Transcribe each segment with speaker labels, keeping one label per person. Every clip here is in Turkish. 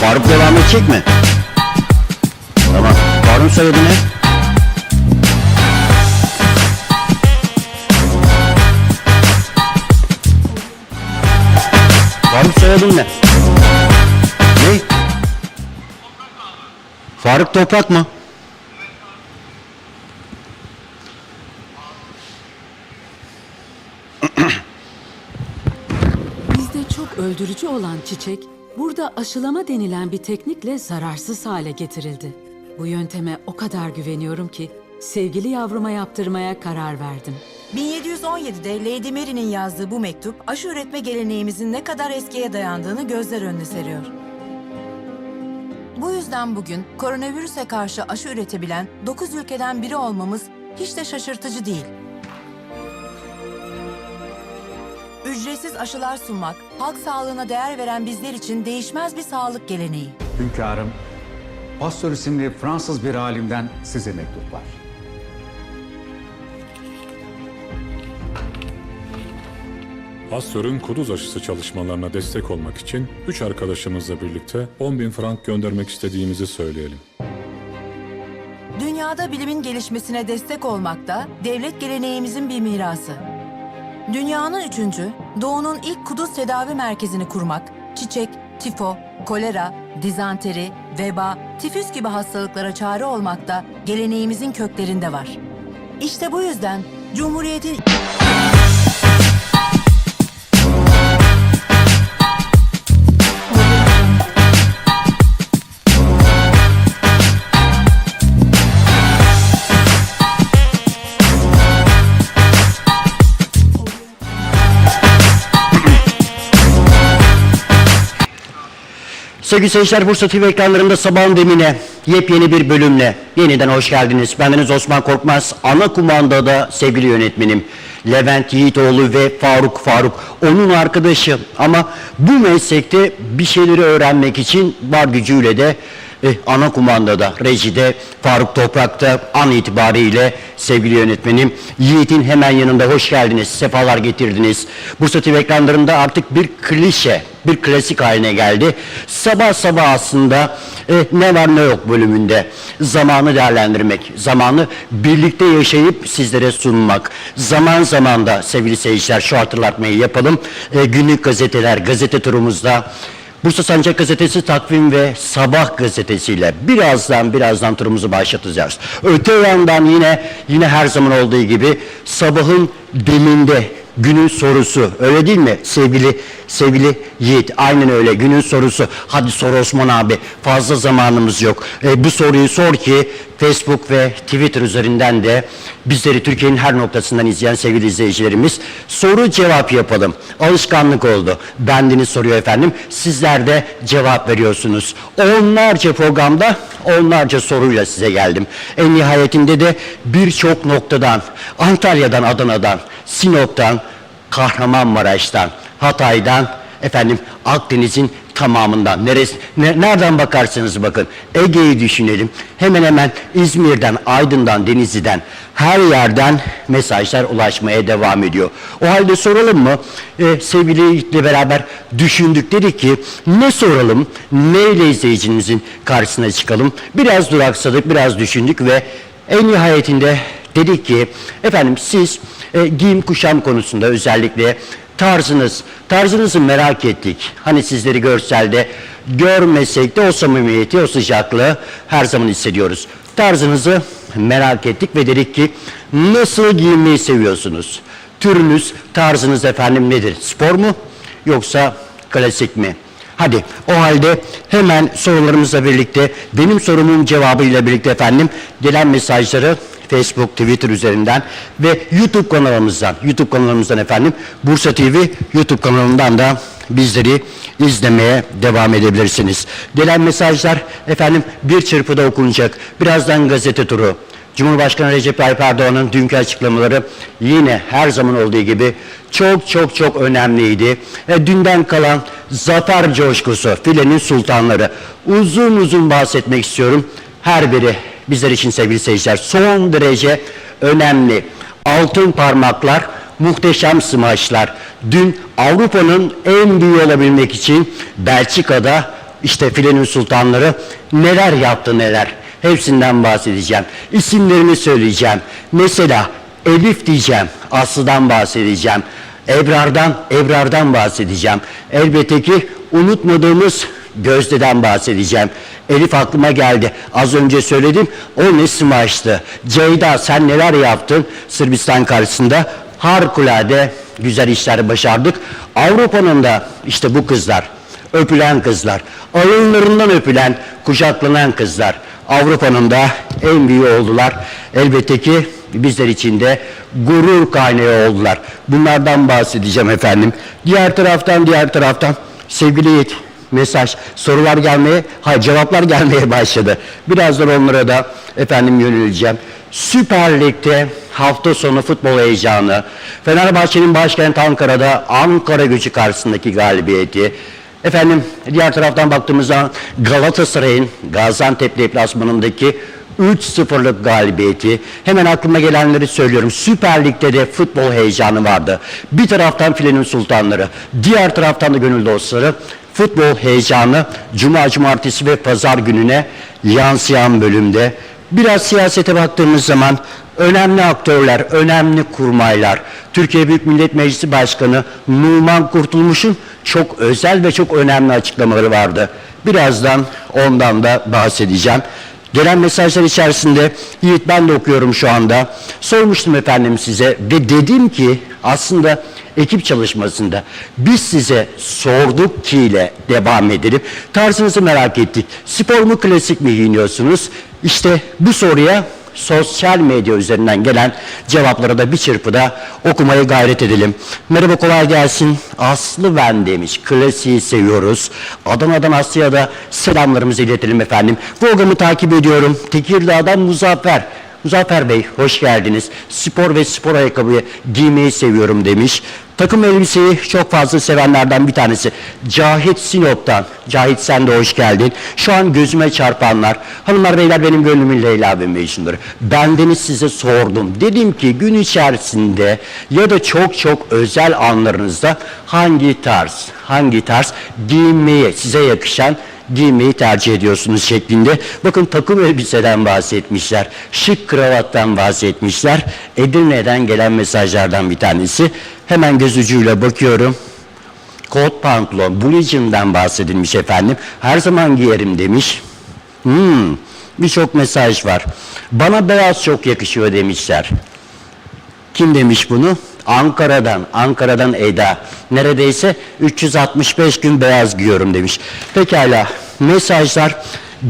Speaker 1: Faruk devam edecek mi? Tamam. Faruk'un soyadı ne? Faruk soyadın ne? Ne? Faruk Toprak mı?
Speaker 2: Bizde çok öldürücü olan çiçek, burada aşılama denilen bir teknikle zararsız hale getirildi. Bu yönteme o kadar güveniyorum ki sevgili yavruma yaptırmaya karar verdim.
Speaker 3: 1717'de Lady Mary'nin yazdığı bu mektup, aşı üretme geleneğimizin ne kadar eskiye dayandığını gözler önüne seriyor. Bu yüzden bugün koronavirüse karşı aşı üretebilen 9 ülkeden biri olmamız hiç de şaşırtıcı değil. Ücretsiz aşılar sunmak, halk sağlığına değer veren bizler için değişmez bir sağlık geleneği.
Speaker 4: Hünkârım, Pasteur isimli Fransız bir alimden size mektup var.
Speaker 5: Pasteur'ün kuduz aşısı çalışmalarına destek olmak için üç arkadaşımızla birlikte 10 bin frank göndermek istediğimizi söyleyelim.
Speaker 3: Dünyada bilimin gelişmesine destek olmak da devlet geleneğimizin bir mirası. Dünyanın üçüncü, doğunun ilk kuduz tedavi merkezini kurmak, çiçek, tifo, kolera, dizanteri, veba, tifüs gibi hastalıklara çare olmak da geleneğimizin köklerinde var. İşte bu yüzden Cumhuriyet'in
Speaker 1: Sevgili seyirciler Bursa TV ekranlarında sabahın demine yepyeni bir bölümle yeniden hoş geldiniz. Bendeniz Osman Korkmaz, ana kumandada sevgili yönetmenim Levent Yiğitoğlu ve Faruk Faruk. Onun arkadaşı ama bu meslekte bir şeyleri öğrenmek için var gücüyle de eh, ana kumandada, rejide, Faruk Toprak'ta an itibariyle sevgili yönetmenim Yiğit'in hemen yanında hoş geldiniz, sefalar getirdiniz. Bursa TV ekranlarında artık bir klişe, bir klasik haline geldi. Sabah sabah aslında eh, ne var ne yok bölümünde zamanı değerlendirmek, zamanı birlikte yaşayıp sizlere sunmak. Zaman zaman da sevgili seyirciler şu hatırlatmayı yapalım. Eh, günlük gazeteler, gazete turumuzda Bursa Sancak Gazetesi takvim ve Sabah gazetesiyle birazdan birazdan turumuzu başlatacağız. Öte yandan yine yine her zaman olduğu gibi sabahın deminde günün sorusu. Öyle değil mi sevgili sevgili Yiğit? Aynen öyle günün sorusu. Hadi sor Osman abi fazla zamanımız yok. E, bu soruyu sor ki Facebook ve Twitter üzerinden de bizleri Türkiye'nin her noktasından izleyen sevgili izleyicilerimiz soru cevap yapalım. Alışkanlık oldu. Bendeniz soruyor efendim sizler de cevap veriyorsunuz. Onlarca programda onlarca soruyla size geldim. En nihayetinde de birçok noktadan Antalya'dan Adana'dan Sinop'tan Kahramanmaraş'tan, Hatay'dan, efendim Akdeniz'in tamamından, neresi, ne- nereden bakarsanız bakın, Ege'yi düşünelim, hemen hemen İzmir'den, Aydın'dan, Denizli'den, her yerden mesajlar ulaşmaya devam ediyor. O halde soralım mı? Ee, sevgili Yiğit'le beraber düşündük, dedik ki ne soralım, neyle izleyicimizin karşısına çıkalım? Biraz duraksadık, biraz düşündük ve en nihayetinde dedik ki efendim siz e, giyim kuşam konusunda özellikle tarzınız, tarzınızı merak ettik. Hani sizleri görselde görmesek de o samimiyeti, o sıcaklığı her zaman hissediyoruz. Tarzınızı merak ettik ve dedik ki nasıl giyinmeyi seviyorsunuz? Türünüz, tarzınız efendim nedir? Spor mu yoksa klasik mi? Hadi o halde hemen sorularımızla birlikte benim sorumun cevabıyla birlikte efendim gelen mesajları Facebook, Twitter üzerinden ve YouTube kanalımızdan, YouTube kanalımızdan efendim Bursa TV YouTube kanalından da bizleri izlemeye devam edebilirsiniz. Gelen mesajlar efendim bir çırpıda okunacak. Birazdan gazete turu. Cumhurbaşkanı Recep Tayyip Erdoğan'ın dünkü açıklamaları yine her zaman olduğu gibi çok çok çok önemliydi. E, dünden kalan zafer coşkusu, filenin sultanları. Uzun uzun bahsetmek istiyorum. Her biri bizler için sevgili seyirciler son derece önemli. Altın parmaklar, muhteşem smaçlar. Dün Avrupa'nın en büyüğü olabilmek için Belçika'da işte filenin sultanları neler yaptı neler. Hepsinden bahsedeceğim. İsimlerini söyleyeceğim. Mesela Elif diyeceğim. Aslı'dan bahsedeceğim. Ebrar'dan, Ebrar'dan bahsedeceğim. Elbette ki unutmadığımız Gözde'den bahsedeceğim. Elif aklıma geldi. Az önce söyledim. O ne smaçtı. Ceyda sen neler yaptın Sırbistan karşısında? Harikulade güzel işler başardık. Avrupa'nın da işte bu kızlar. Öpülen kızlar. Alınlarından öpülen, kucaklanan kızlar. Avrupa'nın da en büyüğü oldular. Elbette ki bizler için de gurur kaynağı oldular. Bunlardan bahsedeceğim efendim. Diğer taraftan diğer taraftan sevgili Yiğit mesaj, sorular gelmeye, hayır cevaplar gelmeye başladı. Birazdan onlara da efendim yöneleceğim. Süper Lig'de hafta sonu futbol heyecanı, Fenerbahçe'nin başkent Ankara'da Ankara gücü karşısındaki galibiyeti, efendim diğer taraftan baktığımız zaman Galatasaray'ın Gaziantep deplasmanındaki 3-0'lık galibiyeti. Hemen aklıma gelenleri söylüyorum. Süper Lig'de de futbol heyecanı vardı. Bir taraftan filenin sultanları, diğer taraftan da gönül dostları. Futbol heyecanı Cuma, Cumartesi ve Pazar gününe yansıyan bölümde. Biraz siyasete baktığımız zaman önemli aktörler, önemli kurmaylar. Türkiye Büyük Millet Meclisi Başkanı Numan Kurtulmuş'un çok özel ve çok önemli açıklamaları vardı. Birazdan ondan da bahsedeceğim. Gelen mesajlar içerisinde Yiğit ben de okuyorum şu anda. Sormuştum efendim size ve dedim ki aslında ekip çalışmasında biz size sorduk ki ile devam edelim. Tarzınızı merak ettik. Spor mu klasik mi giyiniyorsunuz? İşte bu soruya sosyal medya üzerinden gelen cevapları da bir çırpıda okumaya gayret edelim. Merhaba kolay gelsin. Aslı ben demiş. Klasiği seviyoruz. Adana'dan Asya'ya da selamlarımızı iletelim efendim. Programı takip ediyorum. Tekirdağ'dan Muzaffer. Muzaffer Bey hoş geldiniz. Spor ve spor ayakkabı giymeyi seviyorum demiş. Takım elbiseyi çok fazla sevenlerden bir tanesi. Cahit Sinop'tan. Cahit sen de hoş geldin. Şu an gözüme çarpanlar. Hanımlar beyler benim gönlümün Leyla ve Mecnun'ları. Bendeniz size sordum. Dedim ki gün içerisinde ya da çok çok özel anlarınızda hangi tarz, hangi tarz giyinmeyi size yakışan giymeyi tercih ediyorsunuz şeklinde. Bakın takım elbiseden bahsetmişler. Şık kravattan bahsetmişler. Edirne'den gelen mesajlardan bir tanesi. Hemen göz ucuyla bakıyorum. Kot pantolon, bulicimden bahsedilmiş efendim. Her zaman giyerim demiş. Hmm, birçok mesaj var. Bana beyaz çok yakışıyor demişler. Kim demiş bunu? Ankara'dan, Ankara'dan Eda. Neredeyse 365 gün beyaz giyiyorum demiş. Pekala, mesajlar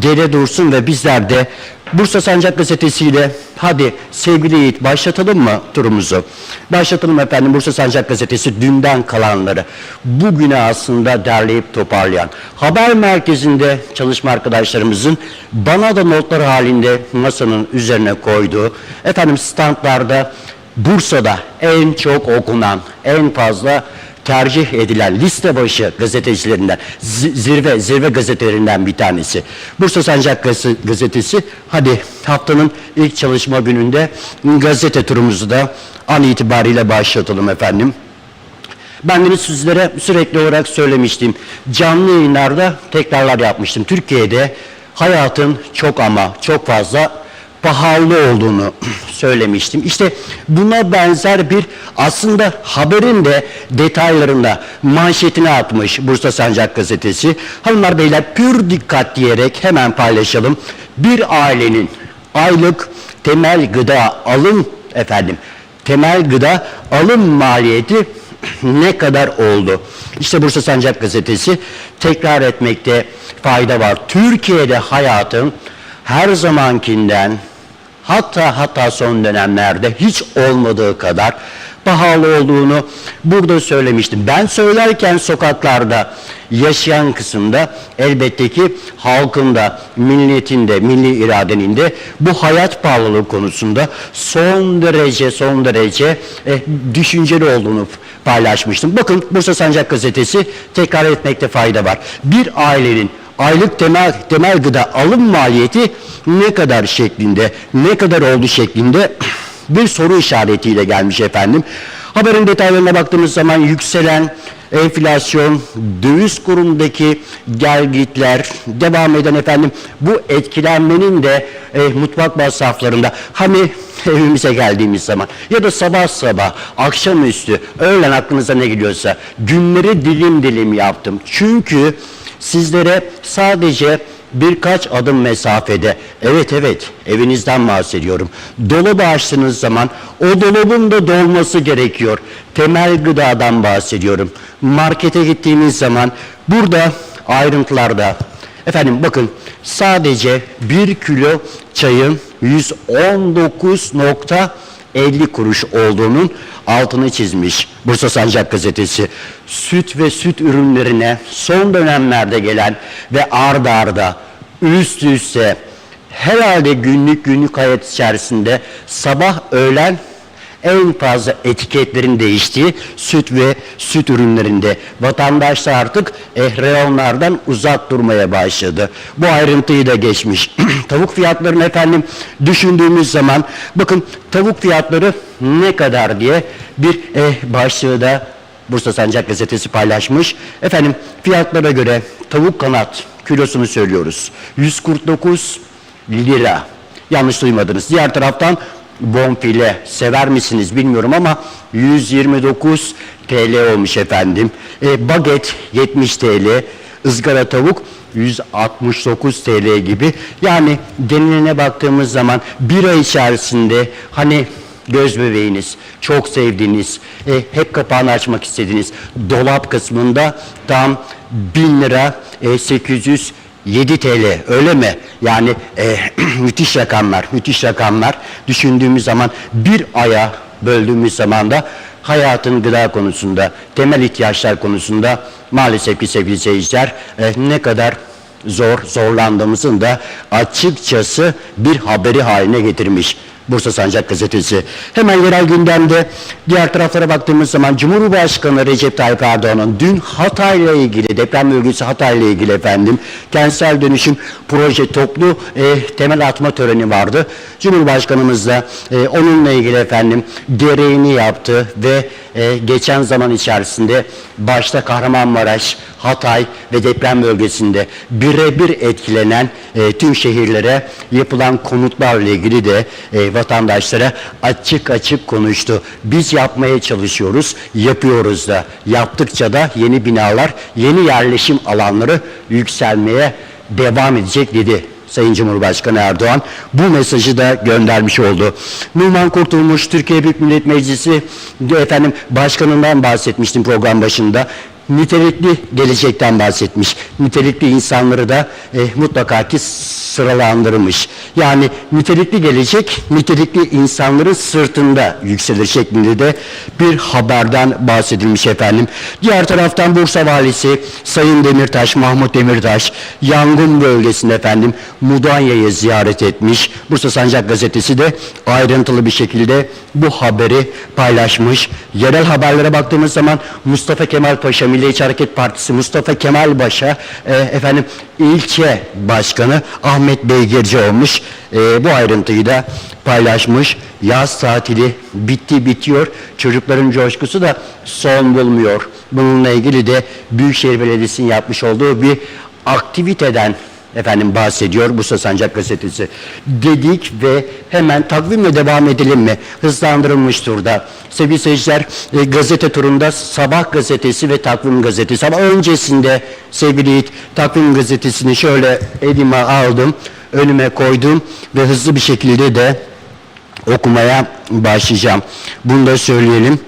Speaker 1: geri dursun ve bizler de Bursa Sancak Gazetesi'yle hadi sevgili Yiğit başlatalım mı turumuzu? Başlatalım efendim Bursa Sancak Gazetesi dünden kalanları bugüne aslında derleyip toparlayan haber merkezinde çalışma arkadaşlarımızın bana da notlar halinde masanın üzerine koyduğu efendim standlarda Bursa'da en çok okunan, en fazla tercih edilen liste başı gazetecilerinden, zi- zirve zirve gazetelerinden bir tanesi. Bursa Sancak Gazete- Gazetesi, hadi haftanın ilk çalışma gününde gazete turumuzu da an itibariyle başlatalım efendim. Ben de sizlere sürekli olarak söylemiştim. Canlı yayınlarda tekrarlar yapmıştım. Türkiye'de hayatın çok ama çok fazla pahalı olduğunu söylemiştim. İşte buna benzer bir aslında haberin de detaylarında manşetine atmış Bursa Sancak Gazetesi. Hanımlar beyler pür dikkat diyerek hemen paylaşalım. Bir ailenin aylık temel gıda alım efendim temel gıda alım maliyeti ne kadar oldu? İşte Bursa Sancak Gazetesi tekrar etmekte fayda var. Türkiye'de hayatın her zamankinden hatta hatta son dönemlerde hiç olmadığı kadar pahalı olduğunu burada söylemiştim. Ben söylerken sokaklarda yaşayan kısımda elbette ki halkın da milletin de milli iradenin de bu hayat pahalılığı konusunda son derece son derece eh, düşünceli olduğunu paylaşmıştım. Bakın Bursa Sancak Gazetesi tekrar etmekte fayda var. Bir ailenin aylık temel temel gıda alım maliyeti ne kadar şeklinde, ne kadar oldu şeklinde bir soru işaretiyle gelmiş efendim. Haberin detaylarına baktığımız zaman yükselen enflasyon, döviz kurundaki gelgitler, devam eden efendim bu etkilenmenin de e, mutfak masraflarında hani evimize geldiğimiz zaman ya da sabah sabah, akşamüstü, öğlen aklınıza ne geliyorsa günleri dilim dilim yaptım. Çünkü sizlere sadece birkaç adım mesafede, evet evet evinizden bahsediyorum. Dolabı açtığınız zaman o dolabın da dolması gerekiyor. Temel gıdadan bahsediyorum. Markete gittiğimiz zaman burada ayrıntılarda efendim bakın sadece bir kilo çayın 119.50 kuruş olduğunun altını çizmiş Bursa Sancak gazetesi. Süt ve süt ürünlerine son dönemlerde gelen ve arda arda üst üste herhalde günlük günlük hayat içerisinde sabah öğlen en fazla etiketlerin değiştiği süt ve süt ürünlerinde vatandaşlar artık eh, reyonlardan uzak durmaya başladı. Bu ayrıntıyı da geçmiş. tavuk fiyatlarını efendim düşündüğümüz zaman bakın tavuk fiyatları ne kadar diye bir eh, başlığı da Bursa Sancak gazetesi paylaşmış. Efendim fiyatlara göre tavuk kanat kilosunu söylüyoruz. 149 lira. Yanlış duymadınız. Diğer taraftan bonfile sever misiniz bilmiyorum ama 129 TL olmuş efendim. E, baget 70 TL, ızgara tavuk 169 TL gibi. Yani geneline baktığımız zaman bir ay içerisinde hani göz bebeğiniz, çok sevdiğiniz, e, hep kapağını açmak istediğiniz dolap kısmında tam 1000 lira e, 800 7 TL öyle mi? Yani e, müthiş rakamlar, müthiş rakamlar. Düşündüğümüz zaman bir aya böldüğümüz zaman da hayatın gıda konusunda, temel ihtiyaçlar konusunda maalesef ki sevgili seyirciler e, ne kadar zor zorlandığımızın da açıkçası bir haberi haline getirmiş. Bursa Sancak Gazetesi. Hemen yerel gündemde diğer taraflara baktığımız zaman Cumhurbaşkanı Recep Tayyip Erdoğan'ın dün Hatay'la ilgili deprem bölgesi Hatay'la ilgili efendim kentsel dönüşüm proje toplu e, temel atma töreni vardı. Cumhurbaşkanımız da e, onunla ilgili efendim gereğini yaptı ve e, geçen zaman içerisinde başta Kahramanmaraş, Hatay ve deprem bölgesinde birebir etkilenen e, tüm şehirlere yapılan konutlarla ilgili de e, vatandaşlara açık açık konuştu. Biz yapmaya çalışıyoruz, yapıyoruz da. Yaptıkça da yeni binalar, yeni yerleşim alanları yükselmeye devam edecek dedi. Sayın Cumhurbaşkanı Erdoğan bu mesajı da göndermiş oldu. Numan Kurtulmuş Türkiye Büyük Millet Meclisi efendim başkanından bahsetmiştim program başında. Nitelikli gelecekten bahsetmiş. Nitelikli insanları da e, mutlaka ki sıralandırmış. Yani nitelikli gelecek, nitelikli insanların sırtında yükselir şeklinde de bir haberden bahsedilmiş efendim. Diğer taraftan Bursa Valisi Sayın Demirtaş, Mahmut Demirtaş yangın bölgesinde efendim Mudanya'yı ziyaret etmiş. Bursa Sancak Gazetesi de ayrıntılı bir şekilde bu haberi paylaşmış. Yerel haberlere baktığımız zaman Mustafa Kemal Paşa Milliyetçi Hareket Partisi Mustafa Kemal Paşa e, efendim ilçe başkanı Ahmet Beygirci olmuş. E, bu ayrıntıyı da paylaşmış. Yaz tatili bitti bitiyor. Çocukların coşkusu da son bulmuyor. Bununla ilgili de Büyükşehir Belediyesi'nin yapmış olduğu bir aktiviteden efendim bahsediyor Bursa Sancak Gazetesi. Dedik ve hemen takvimle devam edelim mi? Hızlandırılmış turda. Sevgili seyirciler e, gazete turunda Sabah gazetesi ve Takvim gazetesi ama öncesinde sevgili Yiğit Takvim gazetesini şöyle elime aldım, önüme koydum ve hızlı bir şekilde de okumaya başlayacağım. Bunu da söyleyelim.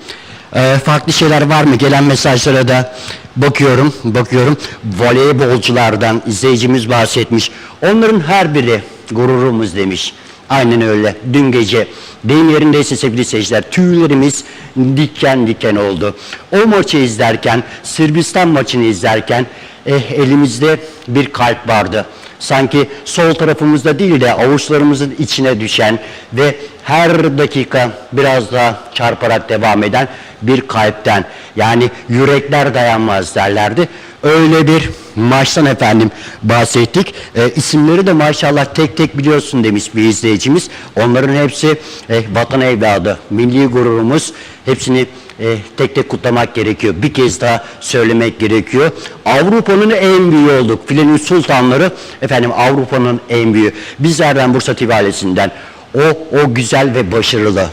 Speaker 1: Ee, farklı şeyler var mı? Gelen mesajlara da bakıyorum, bakıyorum. Voleybolculardan izleyicimiz bahsetmiş. Onların her biri gururumuz demiş. Aynen öyle. Dün gece deyim yerindeyse sevgili seyirciler tüylerimiz diken diken oldu. O maçı izlerken, Sırbistan maçını izlerken eh, elimizde bir kalp vardı sanki sol tarafımızda değil de avuçlarımızın içine düşen ve her dakika biraz daha çarparak devam eden bir kalpten yani yürekler dayanmaz derlerdi. Öyle bir maçtan efendim bahsettik. E, isimleri de maşallah tek tek biliyorsun demiş bir izleyicimiz. Onların hepsi e, vatan evladı, milli gururumuz. Hepsini e, tek tek kutlamak gerekiyor. Bir kez daha söylemek gerekiyor. Avrupa'nın en büyüğü olduk. Filenin sultanları efendim Avrupa'nın en büyüğü. Bizlerden Bursa TV o, o güzel ve başarılı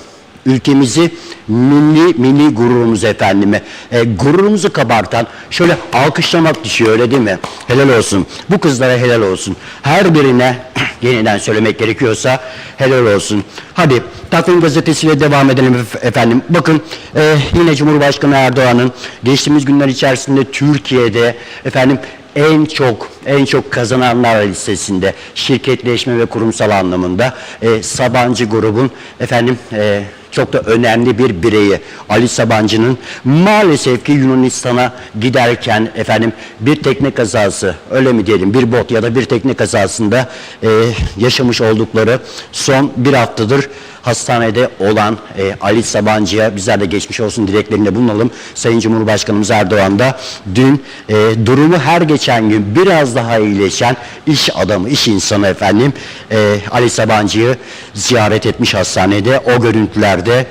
Speaker 1: ülkemizi milli milli gururumuz efendime e, gururumuzu kabartan şöyle alkışlamak düşüyor öyle değil mi? Helal olsun. Bu kızlara helal olsun. Her birine yeniden söylemek gerekiyorsa helal olsun. Hadi Takvim gazetesiyle devam edelim ef- efendim. Bakın e, yine Cumhurbaşkanı Erdoğan'ın geçtiğimiz günler içerisinde Türkiye'de efendim en çok en çok kazananlar listesinde şirketleşme ve kurumsal anlamında e, Sabancı grubun efendim e, çok da önemli bir bireyi Ali Sabancı'nın maalesef ki Yunanistan'a giderken efendim bir tekne kazası öyle mi diyelim bir bot ya da bir tekne kazasında e, yaşamış oldukları son bir haftadır hastanede olan e, Ali Sabancı'ya bizler de geçmiş olsun dileklerinde bulunalım. Sayın Cumhurbaşkanımız Erdoğan da dün e, durumu her geçen gün biraz daha iyileşen iş adamı, iş insanı efendim e, Ali Sabancı'yı ziyaret etmiş hastanede. O görüntülerde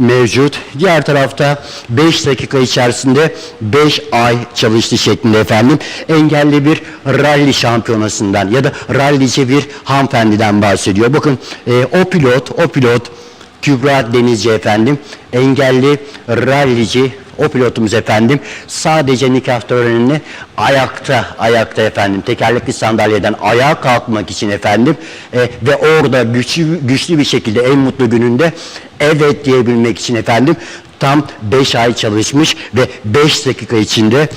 Speaker 1: mevcut. Diğer tarafta 5 dakika içerisinde 5 ay çalıştı şeklinde efendim. Engelli bir rally şampiyonasından ya da rallici bir hanımefendiden bahsediyor. Bakın e, o pilot, o pilot Kübra Denizci efendim engelli rallici o pilotumuz efendim. Sadece nikah törenini ayakta ayakta efendim. Tekerlekli sandalyeden ayağa kalkmak için efendim. E, ve orada güçlü, güçlü bir şekilde en mutlu gününde evet diyebilmek için efendim tam 5 ay çalışmış ve 5 dakika içinde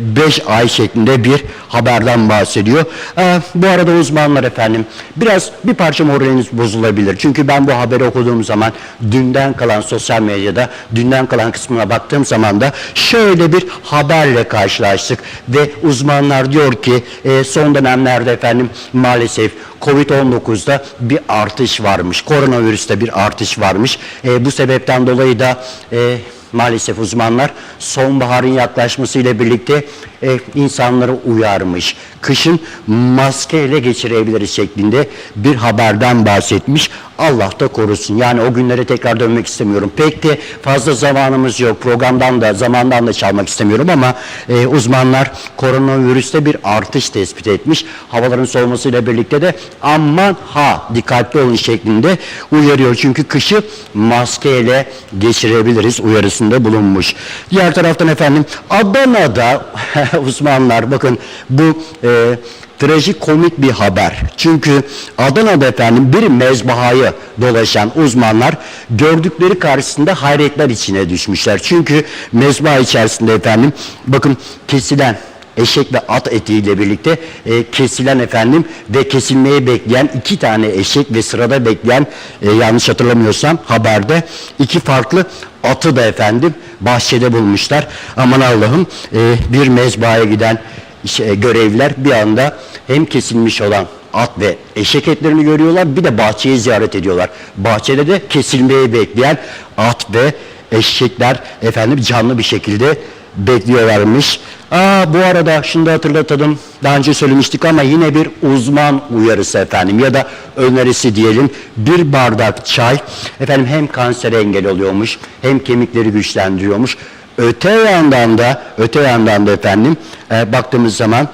Speaker 1: 5 ay şeklinde bir haberden bahsediyor. E, bu arada uzmanlar efendim biraz bir parça moraliniz bozulabilir. Çünkü ben bu haberi okuduğum zaman dünden kalan sosyal medyada dünden kalan kısmına baktığım zaman da şöyle bir haberle karşılaştık ve uzmanlar diyor ki e, son dönemlerde efendim maalesef Covid-19'da bir artış varmış. Koronavirüste bir artış varmış. E, bu sebepten dolayı da e, maalesef uzmanlar sonbaharın yaklaşmasıyla birlikte e, insanları uyarmış. Kışın maskeyle geçirebiliriz şeklinde bir haberden bahsetmiş. Allah da korusun. Yani o günlere tekrar dönmek istemiyorum. Pek de fazla zamanımız yok. Programdan da zamandan da çalmak istemiyorum ama e, uzmanlar koronavirüste bir artış tespit etmiş. Havaların soğumasıyla birlikte de aman ha dikkatli olun şeklinde uyarıyor. Çünkü kışı maskeyle geçirebiliriz uyarısında bulunmuş. Diğer taraftan efendim Adana'da uzmanlar bakın bu e, trajikomik bir haber. Çünkü Adana'da efendim bir mezbahayı dolaşan uzmanlar gördükleri karşısında hayretler içine düşmüşler. Çünkü mezbaha içerisinde efendim bakın kesilen eşek ve at etiyle birlikte e, kesilen efendim ve kesilmeyi bekleyen iki tane eşek ve sırada bekleyen e, yanlış hatırlamıyorsam haberde iki farklı atı da efendim bahçede bulmuşlar. Aman Allah'ım e, bir mezbahaya giden şey, görevliler bir anda hem kesilmiş olan at ve eşek etlerini görüyorlar bir de bahçeyi ziyaret ediyorlar. Bahçede de kesilmeyi bekleyen at ve eşekler efendim canlı bir şekilde bekliyorlarmış. Aa, bu arada da hatırlatalım. Daha önce söylemiştik ama yine bir uzman uyarısı efendim ya da önerisi diyelim. Bir bardak çay efendim hem kansere engel oluyormuş hem kemikleri güçlendiriyormuş. Öte yandan da öte yandan da efendim e, baktığımız zaman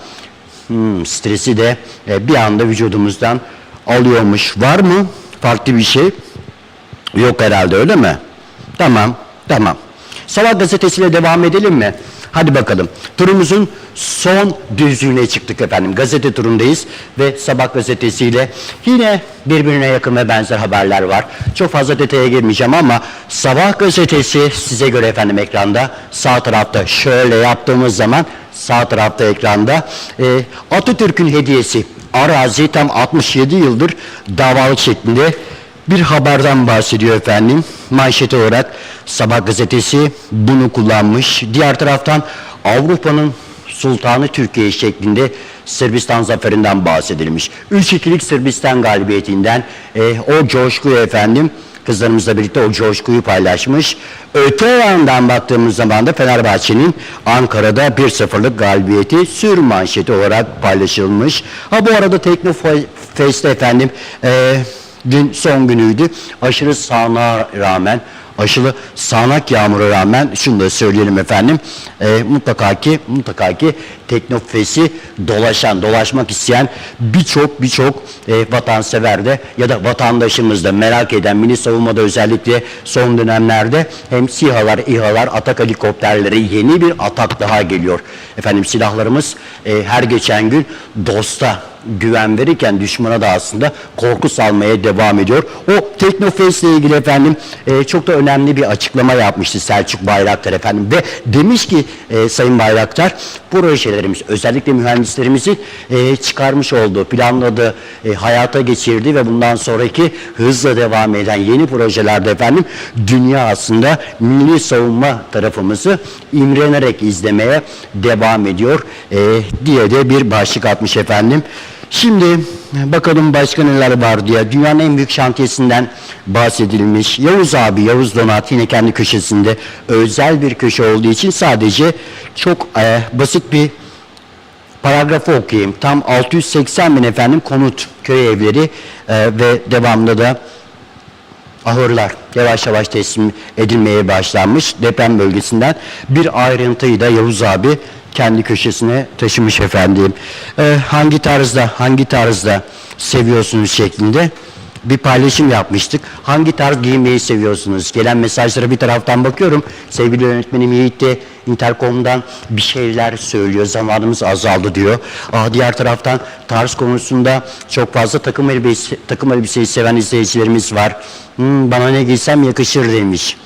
Speaker 1: hmm, stresi de e, bir anda vücudumuzdan alıyormuş. Var mı farklı bir şey? Yok herhalde öyle mi? Tamam, tamam. Sabah gazetesiyle devam edelim mi? Hadi bakalım. Turumuzun son düzlüğüne çıktık efendim. Gazete turundayız ve Sabah gazetesiyle yine birbirine yakın ve benzer haberler var. Çok fazla detaya girmeyeceğim ama Sabah gazetesi size göre efendim ekranda sağ tarafta şöyle yaptığımız zaman sağ tarafta ekranda e, Atatürk'ün hediyesi arazi tam 67 yıldır davalık şeklinde bir haberden bahsediyor efendim. Manşet olarak Sabah gazetesi bunu kullanmış. Diğer taraftan Avrupa'nın Sultanı Türkiye şeklinde Sırbistan zaferinden bahsedilmiş. 3-2'lik Sırbistan galibiyetinden e, o coşkuyu efendim kızlarımızla birlikte o coşkuyu paylaşmış. Öte yandan baktığımız zaman da Fenerbahçe'nin Ankara'da 1-0'lık galibiyeti sür manşeti olarak paylaşılmış. Ha bu arada Teknofest'te efendim e, dün son günüydü. Aşırı sağlığa rağmen aşılı sağanak yağmura rağmen şunu da söyleyelim efendim. e, mutlaka ki mutlaka ki Teknofest'i dolaşan, dolaşmak isteyen birçok birçok e, vatansever de ya da vatandaşımız da merak eden mini savunmada özellikle son dönemlerde hem SİHA'lar, İHA'lar, atak helikopterleri yeni bir atak daha geliyor. Efendim silahlarımız e, her geçen gün dosta güven verirken düşmana da aslında korku salmaya devam ediyor. O Teknofest ile ilgili efendim e, çok da önemli bir açıklama yapmıştı Selçuk Bayraktar efendim ve demiş ki e, Sayın Bayraktar projelerimiz özellikle mühendislerimizin e, çıkarmış olduğu planladığı e, hayata geçirdiği ve bundan sonraki hızla devam eden yeni projelerde efendim dünya aslında milli savunma tarafımızı imrenerek izlemeye devam ediyor e, diye de bir başlık atmış efendim. Şimdi bakalım başka neler var diye. Dünyanın en büyük şantiyesinden bahsedilmiş. Yavuz abi, Yavuz Donat yine kendi köşesinde özel bir köşe olduğu için sadece çok e, basit bir paragrafı okuyayım. Tam 680 bin efendim konut, köy evleri e, ve devamında da ahırlar yavaş yavaş teslim edilmeye başlanmış deprem bölgesinden bir ayrıntıyı da Yavuz abi kendi köşesine taşımış efendim. Ee, hangi tarzda hangi tarzda seviyorsunuz şeklinde bir paylaşım yapmıştık. Hangi tarz giymeyi seviyorsunuz? Gelen mesajlara bir taraftan bakıyorum. Sevgili yönetmenim Yiğit de Intercom'dan bir şeyler söylüyor. Zamanımız azaldı diyor. Aa, diğer taraftan tarz konusunda çok fazla takım elbise, takım elbiseyi seven izleyicilerimiz var. Hmm, bana ne giysem yakışır demiş.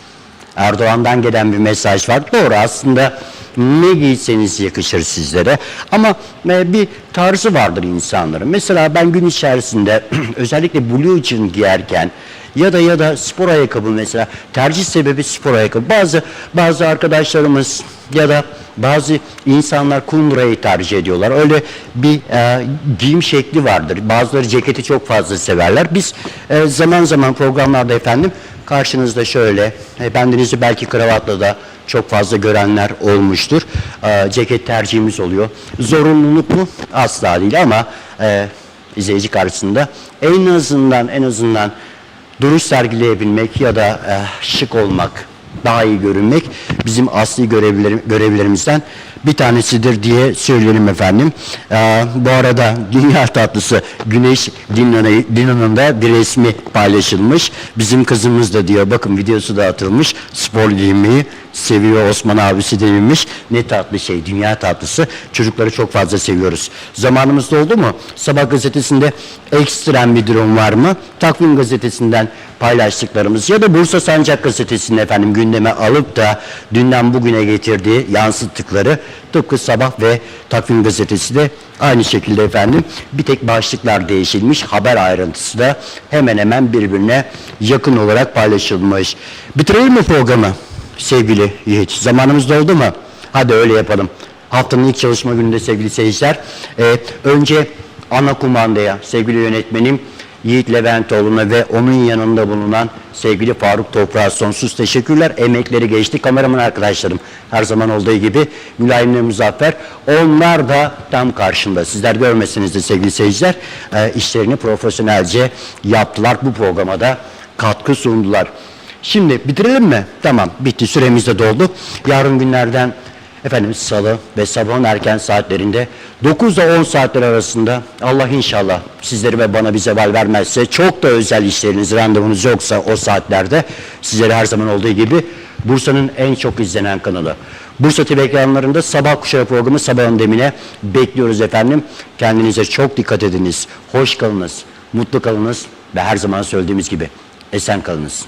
Speaker 1: Erdoğan'dan gelen bir mesaj var. Doğru aslında ne giyseniz yakışır sizlere. Ama e, bir tarzı vardır insanların. Mesela ben gün içerisinde özellikle blue jean giyerken ya da ya da spor ayakkabı mesela tercih sebebi spor ayakkabı. Bazı bazı arkadaşlarımız ya da bazı insanlar kundurayı tercih ediyorlar. Öyle bir e, giyim şekli vardır. Bazıları ceketi çok fazla severler. Biz e, zaman zaman programlarda efendim karşınızda şöyle, e, bendenizi belki kravatla da çok fazla görenler olmuştur. E, ceket tercihimiz oluyor. Zorunluluk mu? Asla değil ama e, izleyici karşısında en azından en azından duruş sergileyebilmek ya da e, şık olmak, daha iyi görünmek bizim asli görevlerim, görevlerimizden bir tanesidir diye söyleyelim efendim. Ee, bu arada dünya tatlısı Güneş Dinan'ı- Dinan'ın da bir resmi paylaşılmış. Bizim kızımız da diyor bakın videosu da atılmış. Spor giymeyi seviyor Osman abisi denilmiş. Ne tatlı şey dünya tatlısı. Çocukları çok fazla seviyoruz. Zamanımız oldu mu? Sabah gazetesinde ekstrem bir durum var mı? Takvim gazetesinden paylaştıklarımız ya da Bursa Sancak gazetesinin efendim gündeme alıp da dünden bugüne getirdiği yansıttıkları tıpkı sabah ve takvim gazetesi de aynı şekilde efendim bir tek başlıklar değişilmiş haber ayrıntısı da hemen hemen birbirine yakın olarak paylaşılmış. Bitirelim mi programı sevgili Yiğit? Zamanımız doldu mu? Hadi öyle yapalım. Haftanın ilk çalışma gününde sevgili seyirciler. Ee, önce ana kumandaya sevgili yönetmenim Yiğit Leventoğlu'na ve onun yanında bulunan sevgili Faruk Toprak'a sonsuz teşekkürler. Emekleri geçti. Kameraman arkadaşlarım her zaman olduğu gibi Mülayim ve Muzaffer. Onlar da tam karşımda. Sizler görmeseniz de sevgili seyirciler e, işlerini profesyonelce yaptılar. Bu programa da katkı sundular. Şimdi bitirelim mi? Tamam bitti süremiz de doldu. Yarın günlerden Efendim salı ve sabahın erken saatlerinde 9 ile 10 saatler arasında Allah inşallah sizleri ve bana bir zeval vermezse çok da özel işleriniz, randevunuz yoksa o saatlerde sizleri her zaman olduğu gibi Bursa'nın en çok izlenen kanalı. Bursa TV ekranlarında sabah kuşağı programı sabahın demine bekliyoruz efendim. Kendinize çok dikkat ediniz. Hoş kalınız, mutlu kalınız ve her zaman söylediğimiz gibi esen kalınız.